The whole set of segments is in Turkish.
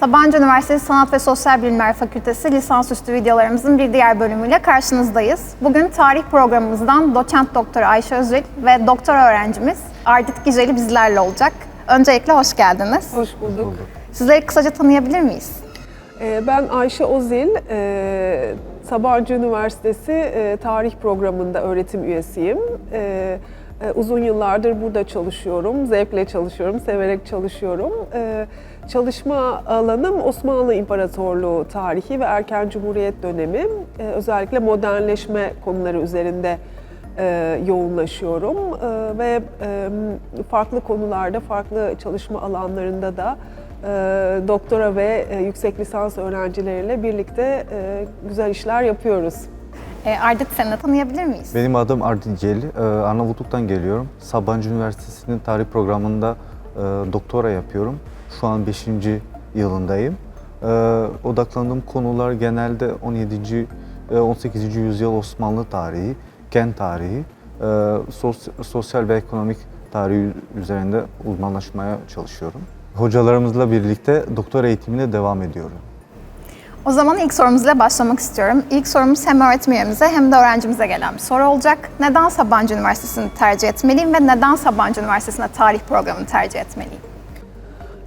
Sabancı Üniversitesi Sanat ve Sosyal Bilimler Fakültesi lisansüstü videolarımızın bir diğer bölümüyle karşınızdayız. Bugün tarih programımızdan doçent doktor Ayşe Özil ve doktor öğrencimiz Ardit Giceli bizlerle olacak. Öncelikle hoş geldiniz. Hoş bulduk. Sizleri kısaca tanıyabilir miyiz? Ee, Ben Ayşe Ozil, ee, Sabancı Üniversitesi ee, Tarih Programı'nda öğretim üyesiyim. E, Uzun yıllardır burada çalışıyorum, zevkle çalışıyorum, severek çalışıyorum. Ee, Çalışma alanım Osmanlı İmparatorluğu tarihi ve erken Cumhuriyet dönemi. Ee, Özellikle modernleşme konuları üzerinde e, yoğunlaşıyorum ve e, farklı konularda, farklı çalışma alanlarında da e, doktora ve e, yüksek lisans öğrencileriyle birlikte e, güzel işler yapıyoruz. Ee, Ardit seni tanıyabilir miyiz? Benim adım Ardil Celi. Ee, Arnavutluk'tan geliyorum. Sabancı Üniversitesi'nin tarih programında e, doktora yapıyorum. Şu an 5. yılındayım. Odaklandığım konular genelde 17. e, 18. yüzyıl Osmanlı tarihi, kent tarihi, e, sos- sosyal ve ekonomik tarihi üzerinde uzmanlaşmaya çalışıyorum. Hocalarımızla birlikte doktor eğitimine devam ediyorum. O zaman ilk sorumuzla başlamak istiyorum. İlk sorumuz hem öğretim üyemize hem de öğrencimize gelen bir soru olacak. Neden Sabancı Üniversitesi'ni tercih etmeliyim ve neden Sabancı Üniversitesi'nde tarih programını tercih etmeliyim?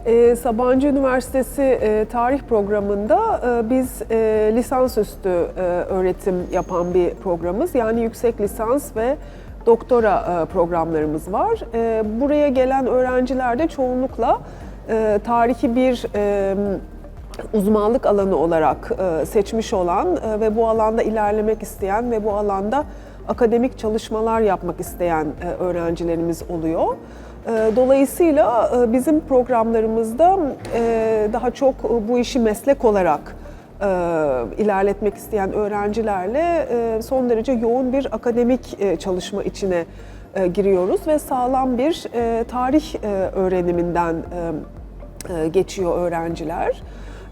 Ee, Sabancı Üniversitesi e, tarih programında e, biz e, lisansüstü e, öğretim yapan bir programız. Yani yüksek lisans ve doktora e, programlarımız var. E, buraya gelen öğrenciler de çoğunlukla e, tarihi bir e, uzmanlık alanı olarak e, seçmiş olan e, ve bu alanda ilerlemek isteyen ve bu alanda akademik çalışmalar yapmak isteyen e, öğrencilerimiz oluyor. Dolayısıyla bizim programlarımızda daha çok bu işi meslek olarak ilerletmek isteyen öğrencilerle son derece yoğun bir akademik çalışma içine giriyoruz ve sağlam bir tarih öğreniminden geçiyor öğrenciler.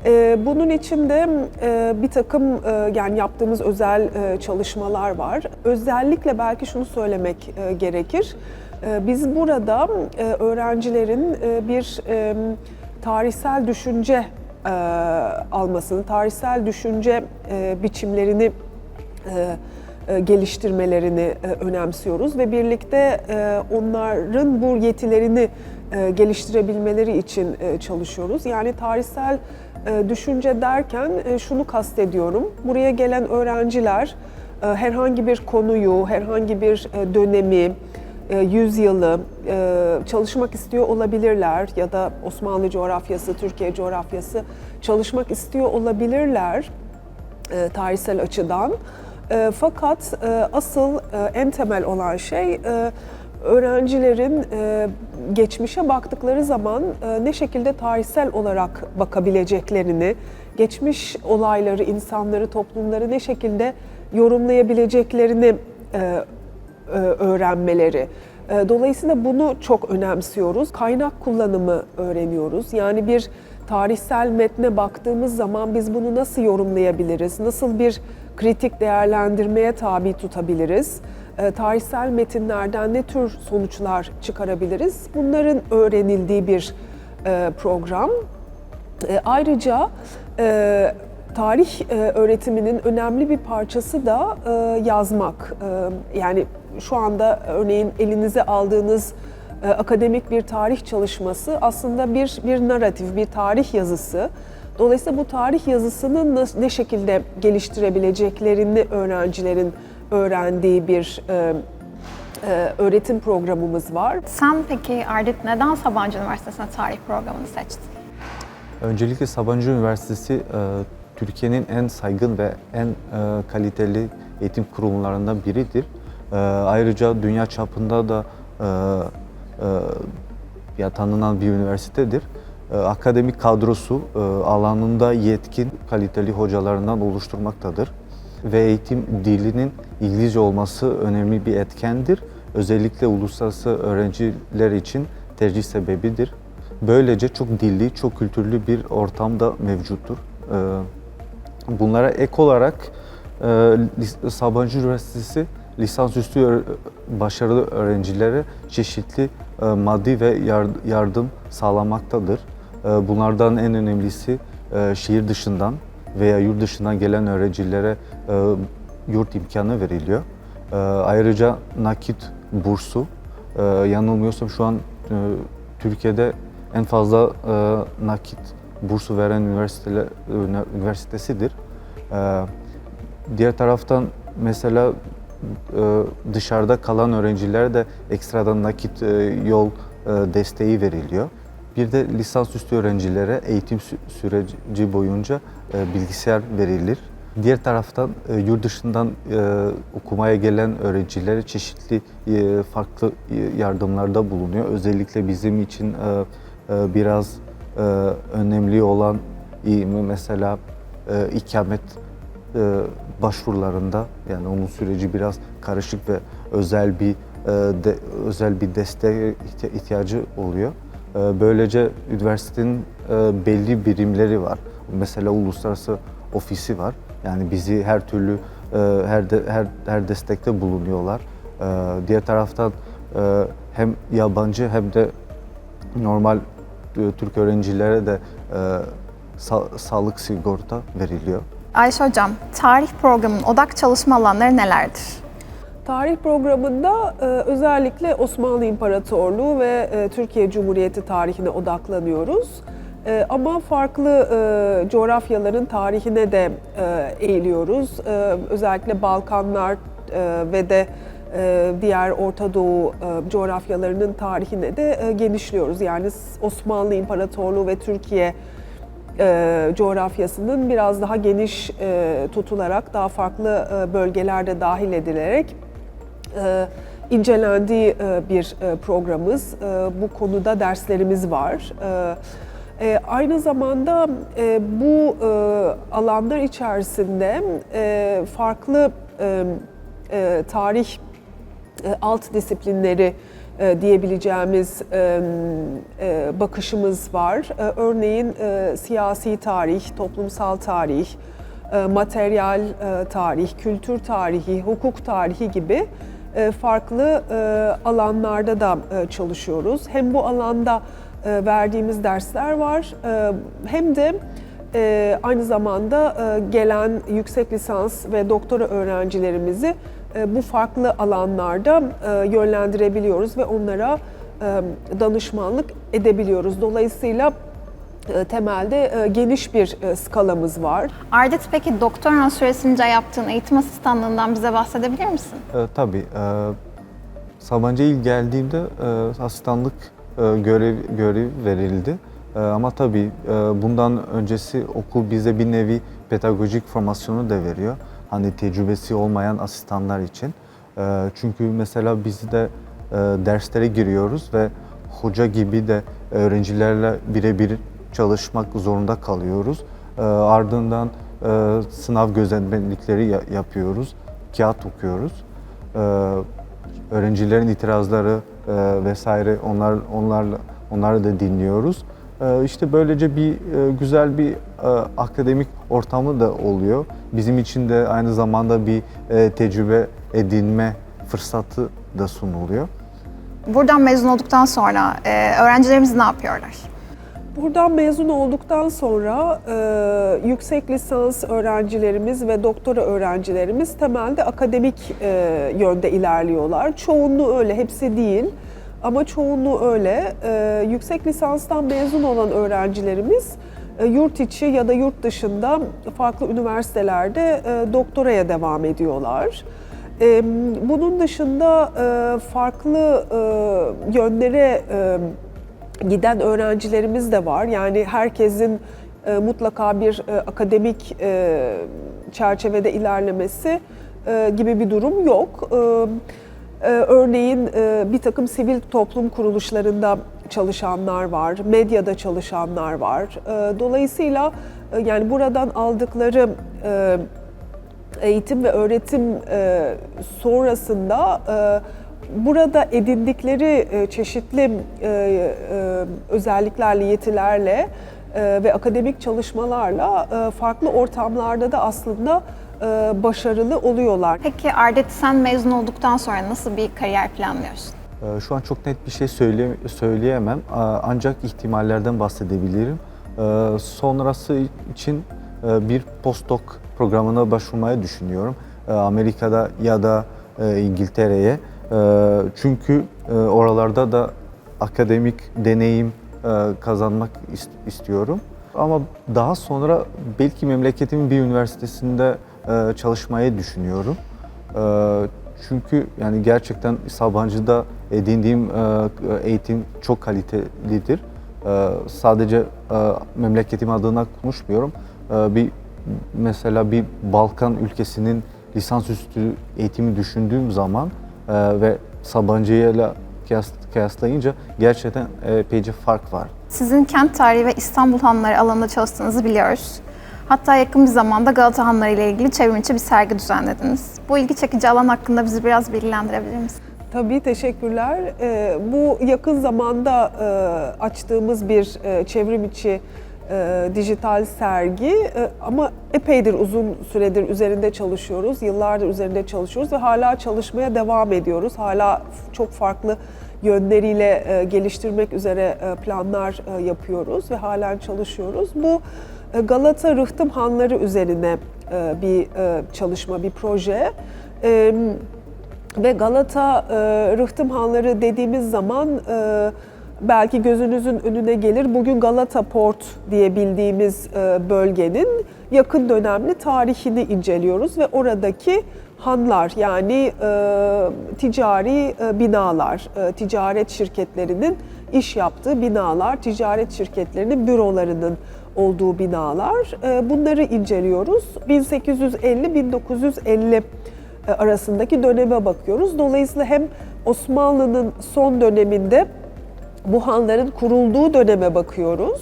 E, Bunun için de e, bir takım e, yani yaptığımız özel e, çalışmalar var. Özellikle belki şunu söylemek gerekir. Biz burada öğrencilerin bir tarihsel düşünce almasını, tarihsel düşünce biçimlerini geliştirmelerini önemsiyoruz ve birlikte onların bu yetilerini e, geliştirebilmeleri için e, çalışıyoruz. Yani tarihsel e, düşünce derken e, şunu kastediyorum. Buraya gelen öğrenciler herhangi bir konuyu, herhangi bir dönemi, e, yüzyılı çalışmak istiyor olabilirler ya da Osmanlı coğrafyası, Türkiye coğrafyası çalışmak istiyor olabilirler tarihsel açıdan. Fakat asıl en temel olan şey öğrencilerin e, geçmişe baktıkları zaman e, ne şekilde tarihsel olarak bakabileceklerini, geçmiş olayları, insanları, toplumları ne şekilde yorumlayabileceklerini e, e, öğrenmeleri. E, Dolayısıyla bunu çok önemsiyoruz. Kaynak kullanımı öğreniyoruz. Yani bir tarihsel metne baktığımız zaman biz bunu nasıl yorumlayabiliriz? Nasıl bir kritik değerlendirmeye tabi tutabiliriz? E, Tarihsel metinlerden ne tür sonuçlar çıkarabiliriz? Bunların öğrenildiği bir e, program. E, Ayrıca tarih öğretiminin önemli bir parçası da yazmak. Yani şu anda örneğin elinize aldığınız akademik bir tarih çalışması aslında bir bir narratif, bir tarih yazısı. Dolayısıyla bu tarih yazısını ne şekilde geliştirebileceklerini öğrencilerin öğrendiği bir e, e, öğretim programımız var. Sen peki Ardit neden Sabancı Üniversitesi'nde tarih programını seçtin? Öncelikle Sabancı Üniversitesi e, Türkiye'nin en saygın ve en e, kaliteli eğitim kurumlarından biridir. E, Ayrıca dünya çapında da e, e, ya tanınan bir üniversitedir. E, Akademik kadrosu e, alanında yetkin, kaliteli hocalarından oluşturmaktadır. Ve eğitim dilinin İngilizce olması önemli bir etkendir. Özellikle uluslararası öğrenciler için tercih sebebidir. Böylece çok dilli, çok kültürlü bir ortamda mevcuttur. Ee, Bunlara ek olarak e, Sabancı Üniversitesi lisansüstü başarılı öğrencilere çeşitli e, maddi ve yar- yardım sağlamaktadır. E, Bunlardan en önemlisi şehir dışından veya yurt dışından gelen öğrencilere e, yurt imkanı veriliyor. E, Ayrıca nakit bursu, e, yanılmıyorsam şu an e, Türkiye'de en fazla e, nakit bursu veren üniversiteler, üniversitesidir. E, Diğer taraftan mesela e, dışarıda kalan öğrencilere de ekstradan nakit e, yol e, desteği veriliyor. Bir de lisansüstü öğrencilere eğitim sü- süreci boyunca e, bilgisayar verilir. Diğer taraftan e, yurt dışından e, okumaya gelen öğrencilere çeşitli farklı yardımlarda bulunuyor. Özellikle bizim için biraz önemli olan mesela ikamet başvurularında yani onun süreci biraz karışık ve özel bir özel bir desteğe ihti- ihtiyacı oluyor. E, Böylece üniversitenin e, belli birimleri var. Mesela uluslararası ofisi var. Yani bizi her türlü e, her de, her her destekte bulunuyorlar. E, Diğer taraftan e, hem yabancı hem de normal Türk öğrencilere de sa- sağlık sigorta veriliyor. Ayşe Hocam, tarih programının odak çalışma alanları nelerdir? Tarih programında e, özellikle Osmanlı İmparatorluğu ve e, Türkiye Cumhuriyeti tarihine odaklanıyoruz. E, ama farklı coğrafyaların tarihine de eğiliyoruz. Özellikle Balkanlar ve de diğer Orta Doğu coğrafyalarının tarihine de genişliyoruz. Yani Osmanlı İmparatorluğu ve Türkiye coğrafyasının biraz daha geniş tutularak daha farklı bölgelerde dahil edilerek incelendiği e, bir e, programımız. E, bu konuda derslerimiz var. E, e, aynı zamanda e, bu e, alanlar içerisinde e, farklı e, e, tarih e, alt disiplinleri e, diyebileceğimiz e, e, bakışımız var. E, Örneğin e, siyasi tarih, toplumsal tarih, e, materyal e, tarih, kültür tarihi, hukuk tarihi gibi e, farklı e, alanlarda da e, çalışıyoruz. Hem bu alanda e, verdiğimiz dersler var hem de aynı zamanda gelen yüksek lisans ve doktora öğrencilerimizi bu farklı alanlarda yönlendirebiliyoruz ve onlara danışmanlık edebiliyoruz. Dolayısıyla temelde e, geniş bir e, skalamız var. Ardet peki doktora süresince yaptığın eğitim asistanlığından bize bahsedebilir misin? E, tabii. E, Sabancı'ya ilk geldiğimde e, asistanlık e, görev, görevi verildi. E, ama tabii e, bundan öncesi okul bize bir nevi pedagojik formasyonu da veriyor. Hani tecrübesi olmayan asistanlar için. E, çünkü mesela biz de e, derslere giriyoruz ve hoca gibi de öğrencilerle birebir çalışmak zorunda kalıyoruz. E, ardından e, sınav gözetmenlikleri ya- yapıyoruz, kağıt okuyoruz. E, öğrencilerin itirazları e, vesaire onlar onlarla onları da dinliyoruz. E, işte böylece bir e, güzel bir akademik ortamı da oluyor. Bizim için de aynı zamanda bir tecrübe edinme fırsatı da sunuluyor. Buradan mezun olduktan sonra öğrencilerimiz ne yapıyorlar? Buradan mezun olduktan sonra e, yüksek lisans öğrencilerimiz ve doktora öğrencilerimiz temelde akademik e, yönde ilerliyorlar. Çoğunluğu öyle, hepsi değil ama çoğunluğu öyle. E, yüksek lisanstan mezun olan öğrencilerimiz e, yurt içi ya da yurt dışında farklı üniversitelerde e, doktoraya devam ediyorlar. E, bunun dışında e, farklı e, yönlere e, giden öğrencilerimiz de var. Yani herkesin e, mutlaka bir e, akademik e, çerçevede ilerlemesi e, gibi bir durum yok. E, e, örneğin e, bir takım sivil toplum kuruluşlarında çalışanlar var, medyada çalışanlar var. E, dolayısıyla e, yani buradan aldıkları e, eğitim ve öğretim e, sonrasında e, burada edindikleri e, çeşitli e, e, özelliklerle, yetilerle ve akademik çalışmalarla farklı ortamlarda da aslında başarılı oluyorlar. Peki Ardet sen mezun olduktan sonra nasıl bir kariyer planlıyorsun? Şu an çok net bir şey söyle, söyleyemem ancak ihtimallerden bahsedebilirim. Sonrası için bir postdoc programına başvurmayı düşünüyorum. Amerika'da ya da İngiltere'ye. Ee, Çünkü e, oralarda da akademik deneyim e, kazanmak ist- istiyorum. Ama daha sonra belki memleketimin bir üniversitesinde e, çalışmayı düşünüyorum. Çünkü yani gerçekten Sabancı'da edindiğim eğitim çok kalitelidir. Sadece memleketim adına konuşmuyorum. Bir mesela bir Balkan ülkesinin lisansüstü eğitimi düşündüğüm zaman e, ve Sabancı'yla kıyas- kıyaslayınca gerçekten epeyce fark var. Sizin kent tarihi ve İstanbul Hanları alanında çalıştığınızı biliyoruz. Hatta yakın bir zamanda Galata Hanları ile ilgili çevrimiçi bir sergi düzenlediniz. Bu ilgi çekici alan hakkında bizi biraz bilgilendirebilir misiniz? Tabii teşekkürler. Ee, bu yakın zamanda e, açtığımız bir e, çevrim içi e, dijital sergi E, ama epeydir uzun süredir üzerinde çalışıyoruz. Yıllardır üzerinde çalışıyoruz ve hala çalışmaya devam ediyoruz. Hala çok farklı yönleriyle e, geliştirmek üzere e, planlar e, yapıyoruz ve halen çalışıyoruz. Bu e, Galata Rıhtım Hanları üzerine e, bir e, çalışma, bir proje. E, ve Galata e, Rıhtım Hanları dediğimiz zaman e, belki gözünüzün önüne gelir. Bugün Galata Port diye bildiğimiz e, bölgenin yakın dönemli tarihini inceliyoruz ve oradaki hanlar yani e, ticari e, binalar, ticaret şirketlerinin iş yaptığı binalar, ticaret şirketlerinin bürolarının olduğu binalar. Bunları inceliyoruz. 1850-1950 e, arasındaki döneme bakıyoruz. Dolayısıyla hem Osmanlı'nın son döneminde bu hanların kurulduğu döneme bakıyoruz.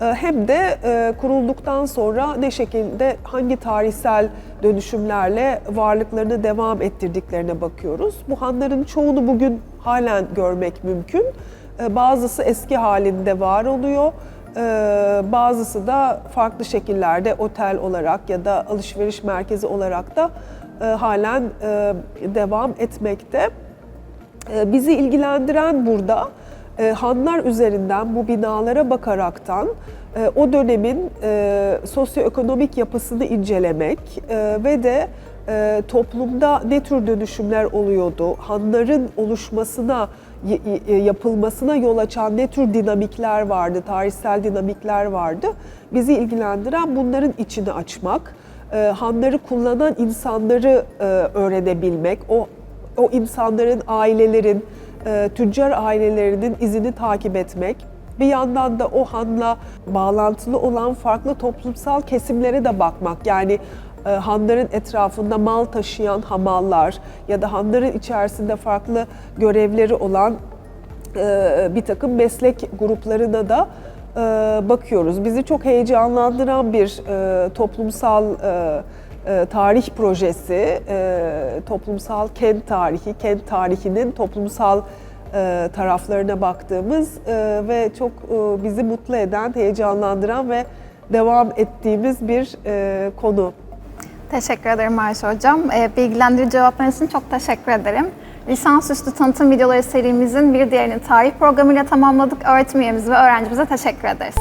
E, Hem de e, kurulduktan sonra ne şekilde hangi tarihsel dönüşümlerle varlıklarını devam ettirdiklerine bakıyoruz. Bu hanların çoğunu bugün halen görmek mümkün. E, Bazısı eski halinde var oluyor. E, Bazısı da farklı şekillerde otel olarak ya da alışveriş merkezi olarak da e, halen e, devam etmekte. Bizi ilgilendiren burada e, hanlar üzerinden bu binalara bakaraktan e, o dönemin e, sosyoekonomik yapısını incelemek e, ve de e, toplumda ne tür dönüşümler oluyordu, hanların oluşmasına, y- yapılmasına yol açan ne tür dinamikler vardı, tarihsel dinamikler vardı. Bizi ilgilendiren bunların içini açmak, e, hanları kullanan insanları e, öğrenebilmek, o o insanların, ailelerin, e, tüccar ailelerinin izini takip etmek, bir yandan da o hanla bağlantılı olan farklı toplumsal kesimlere de bakmak. Yani e, hanların etrafında mal taşıyan hamallar ya da hanların içerisinde farklı görevleri olan e, bir takım meslek gruplarına da bakıyoruz. Bizi çok heyecanlandıran bir e, toplumsal e, tarih projesi, e, toplumsal kent tarihi, kent tarihinin toplumsal e, taraflarına baktığımız ve çok bizi mutlu eden, heyecanlandıran ve devam ettiğimiz bir konu. Teşekkür ederim Ayşe Hocam. Bilgilendirici cevaplarınız için çok teşekkür ederim. Lisansüstü tanıtım videoları serimizin bir diğerini tarih programıyla tamamladık. Öğretim üyemiz ve öğrencimize teşekkür ederiz.